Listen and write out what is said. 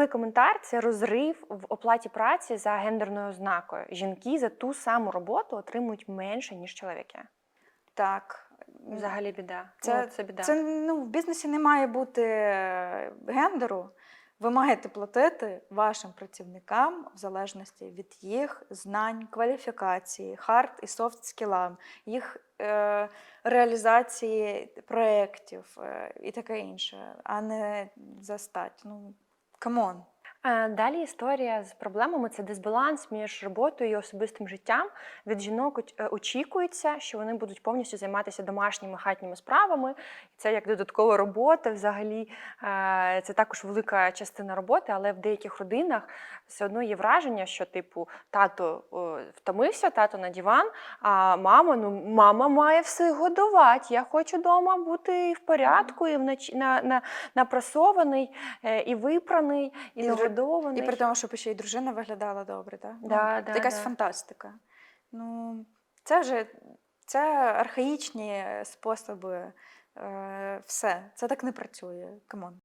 Другий коментар це розрив в оплаті праці за гендерною ознакою. Жінки за ту саму роботу отримують менше, ніж чоловіки. Так. Взагалі біда. Це- ну, це біда. Це ну, в бізнесі не має бути е, гендеру. Ви маєте платити вашим працівникам в залежності від їх знань, кваліфікації, хард і софт скілам, їх е, реалізації проєктів е, і таке інше, а не за стать. Ну, камон. Е, Далі історія з проблемами це дисбаланс між роботою і особистим життям. Від жінок е, очікується, що вони будуть повністю займатися домашніми хатніми справами. Це як додаткова робота. Взагалі е, це також велика частина роботи, але в деяких родинах все одно є враження, що типу тато втомився, тато на диван, а мама, ну мама має все годувати. Я хочу вдома бути в порядку, і вночі на, на, напрасований, е, і випраний, і, І. І при тому, щоб ще й дружина виглядала добре, так? Да, ну, да, якась да. фантастика. Ну, це вже це архаїчні способи. Е, все, це так не працює. Камон.